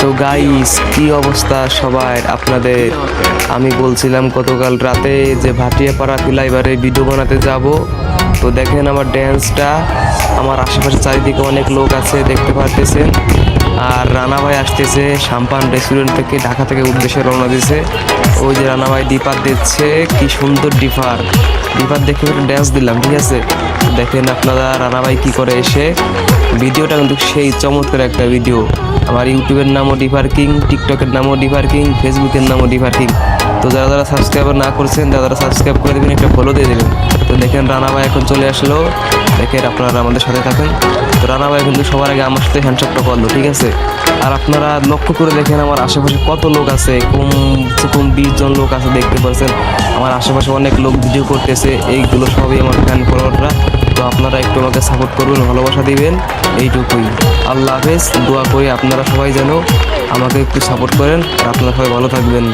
তো গাইস কি অবস্থা সবার? আপনাদের, আমি বলছিলাম গতকাল রাতে যে ভাটিয়াপাড়া ফ্লাইভারে ভিডিও বানাতে যাব। তো দেখেন আমার ড্যান্সটা আমার আশেপাশে চারিদিকে অনেক লোক আছে, দেখতে পারতেছেন। আর রানা ভাই আসতেছে, সাম্পান রেস্টুরেন্ট থেকে ঢাকা থেকে উদ্দেশ্যে রওনা দিছে। ওই যে রানা ভাই ডিপার দিচ্ছে, কি সুন্দর ডিপার ডিপার দেখে ড্যান্স দিলাম, ঠিক আছে? দেখেন আপনারা, রানা ভাই কি করে এসে ভিডিওটা কিন্তু সেই চমৎকার একটা ভিডিও আমার ইউটিউবের নামও ডিভার কিং টিকটকের নামও ডিভার কিং ফেসবুকের নামও ডিভার কিং তো যারা যারা সাবস্ক্রাইবার না করছেন, যারা যারা সাবস্ক্রাইব করে দেবেন, একটা ফলো দিয়ে দেবেন। তো দেখেন রানা ভাই এখন চলে আসলো। দেখেন আপনারা আমাদের সাথে থাকেন। তো রানা ভাই কিন্তু সবার আগে আমার সাথে হ্যান্ডশপটা করল, ঠিক আছে? আর আপনারা লক্ষ্য করে দেখেন আমার আশেপাশে কত লোক আছে, কম কম বিশ জন লোক আছে দেখতে পাচ্ছেন। আমার আশেপাশে অনেক লোক ভিডিও করতেছে, এইগুলো সবই আমার ফ্যান ফলোয়াররা আমাকে সাপোর্ট করবেন, ভালোবাসা দিবেন, এইটুকুই। আল্লাহ হাফেজ, দোয়া করি আপনারা সবাই যেন আমাকে একটু সাপোর্ট করেন, আর আপনারা সবাই ভালো থাকবেন।